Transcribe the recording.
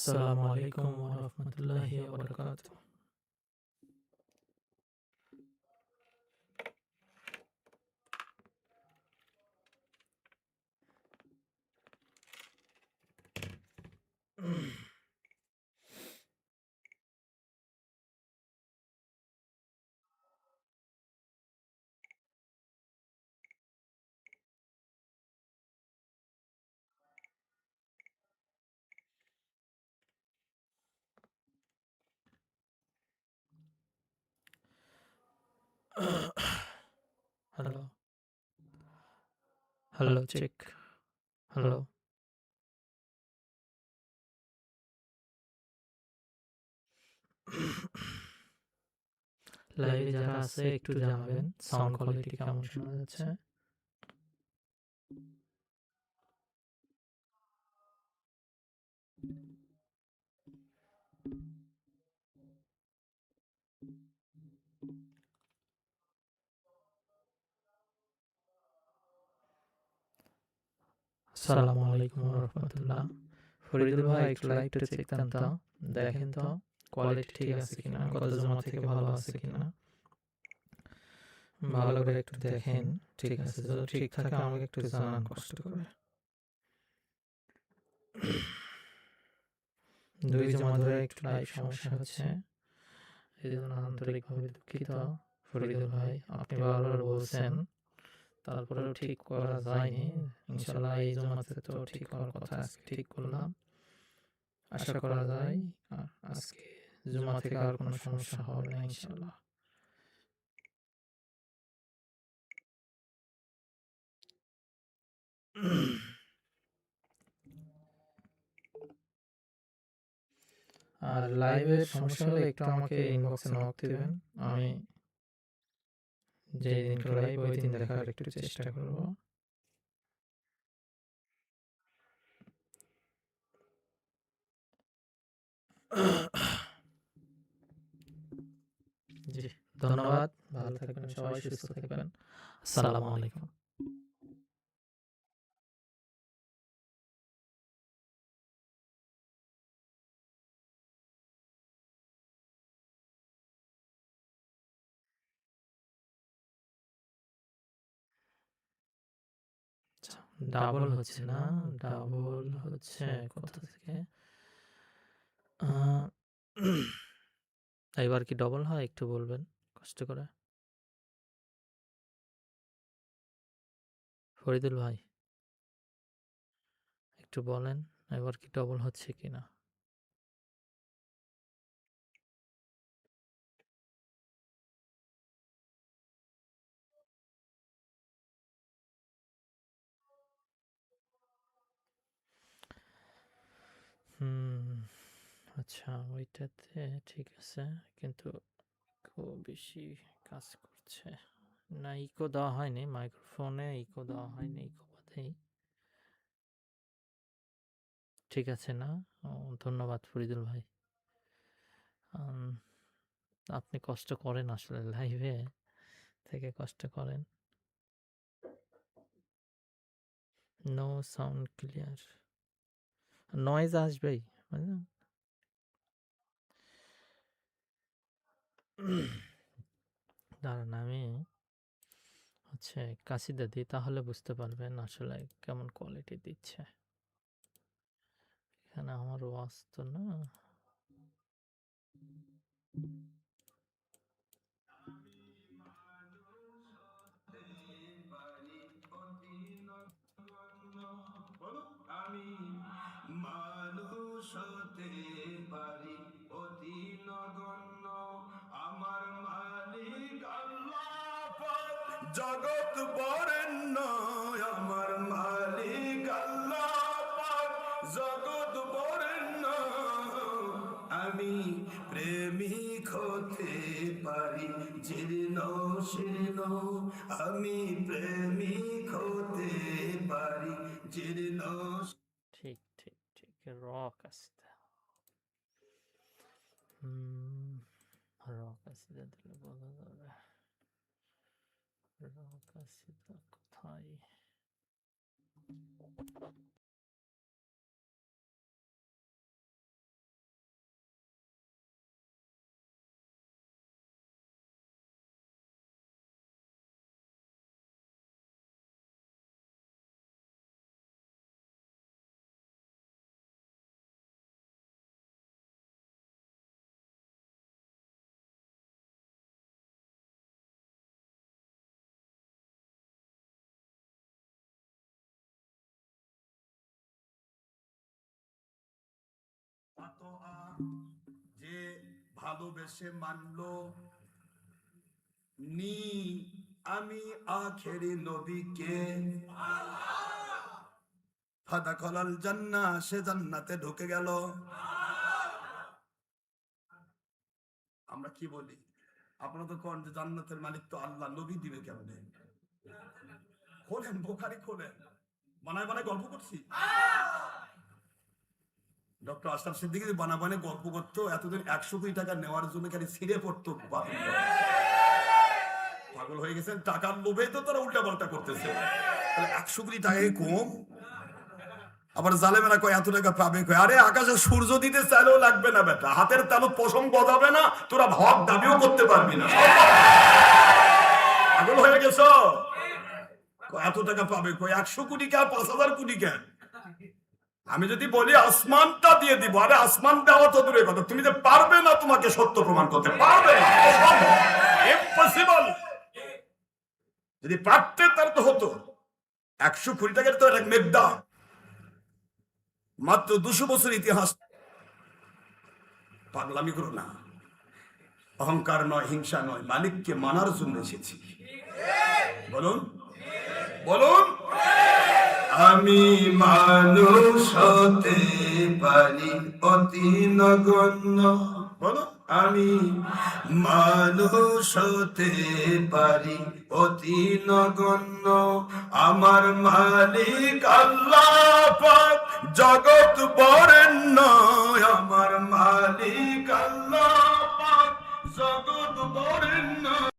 السلام عليكم ورحمة الله وبركاته. Hello hello check hello লাইভে যারা আছে একটু জানাবেন সাউন্ড কোয়ালিটি কেমন শোনা যাচ্ছে? আসসালামু আলাইকুম রহমতুল্লাহ ফরিদুল ভাই, একটু লাইভটা চেক দেন তো। দেখেন তো কোয়ালিটি ঠিক আছে কিনা গত জমা থেকে ভালো আছে কিনা। ভালো করে একটু দেখেন, ঠিক আছে, যদি ঠিক থাকে আমাকে একটু জানান, কষ্ট করে। দুই জমা ধরে একটু লাইভ সমস্যা হচ্ছে। এই জন্য আন্তরিকভাবে দুঃখিত। ফরিদুল ভাই, আপনি বারবার বলছেন তারপরেও ঠিক করা যায়নি। ইনশাল্লাহ এই জমাতে তো ঠিক হওয়ার কথা আজকে ঠিক করলাম। আশা করা যায় আজকে জমা থেকে আর কোনো সমস্যা হবে না ইনশাল্লাহ। আর লাইভের সমস্যা হলে একটু আমাকে ইনবক্সে নক দিবেন। আমি যে দিন লাইভ ওই দিন দেখার একটু চেষ্টা করব। জি ধন্যবাদ। ভালো থাকবেন সবাই সুস্থ থাকবেন। আসসালামু আলাইকুম। ডাবল হচ্ছে না? ডাবল হচ্ছে কোথা থেকে? এবার কি ডবল হয়? একটু বলবেন কষ্ট করে। ফরিদুল ভাই একটু বলেন এবার কি ডবল হচ্ছে কি হুম আচ্ছা ওইটাতে ঠিক আছে, কিন্তু খুব বেশি কাজ করছে। না, ইকো দেওয়া হয়নি, মাইক্রোফোনে ইকো দেওয়া হয়নি, ইকো বাদেই। ঠিক আছে না? ধন্যবাদ ফরিদুল ভাই। আপনি কষ্ট করেন আসলে লাইভে থেকে কষ্ট করেন। No sound clear. নয়েজ আসবেই বুঝলেন দাঁড়ান আমি হচ্ছে কাশিদা দিই, তাহলে বুঝতে পারবেন আসলে কেমন কোয়ালিটি দিচ্ছে। এখানে আমার ওয়াজ তো না জগৎ বরেণ্য আমার মালিক আল্লাহ পাক, জগৎ বরেণ্য আমি প্রেমিক হতে পারি জীর্ণ শীর্ণ। আমি প্রেমিক হতে পারি জীর্ণ ঠিক ঠিক ঠিক রক আসতে রক আসতে দিলে বোঝা যাবে। রক আসতে কোথায় যে ভালোবেসে মানলো, নি আমি আখেরি ফাদা জান্না সে জান্নাতে ঢুকে গেল। আমরা কি বলি? আপনারা তো কোন যে জান্নাতের মালিক তো আল্লাহ নবী দিবে কেমনে? খোলেন, বোখারি খোলেন। বানায় বানায় গল্প করছি? ডক্টর আশরাফ সিদ্দিকী যে বানা গল্প করতো, এতদিন একশো কোটি টাকা নেওয়ার জন্য খালি ছিঁড়ে পড়তো পাগল হয়ে গেছেন, টাকার লোভে তো তারা উল্টা পাল্টা করতেছে একশো কোটি টাকায় কম। আবার জালেমেরা কয়, এত টাকা পাবে কয়? আরে আকাশে সূর্য দিতে চাইলেও লাগবে না বেটা। হাতের তালু পশম গজাবে না, তোরা ভাব দাবিও করতে পারবি না। পাগল হয়ে গেছ? এত টাকা পাবে কয়? একশো কোটি কে আর পাঁচ হাজার কোটি কে? আমি যদি বলি আসমানটা দিয়ে দিব, আরে আসমান দেওয়া তো দূরের কথা। তুমি যে পারবে না তোমাকে সত্য প্রমাণ করতে, পারবে যদি পারতে তার তো হতো। একশো কোটি টাকার তো এক মেঘদা। মাত্র দুশো বছর ইতিহাস। পাগলামি করো না। অহংকার নয়, হিংসা নয়, মালিককে মানার জন্য এসেছি। বলুন। বলুন। আমি মানুষ হতে পারি, অতি নগণ্য। বলো। আমি মানুষ হতে পারি, অতি নগণ্য। আমার মালিক আল্লাহ জগৎ বরেণ্য। আমার মালিক আল্লাহ জগৎ বরেণ্য।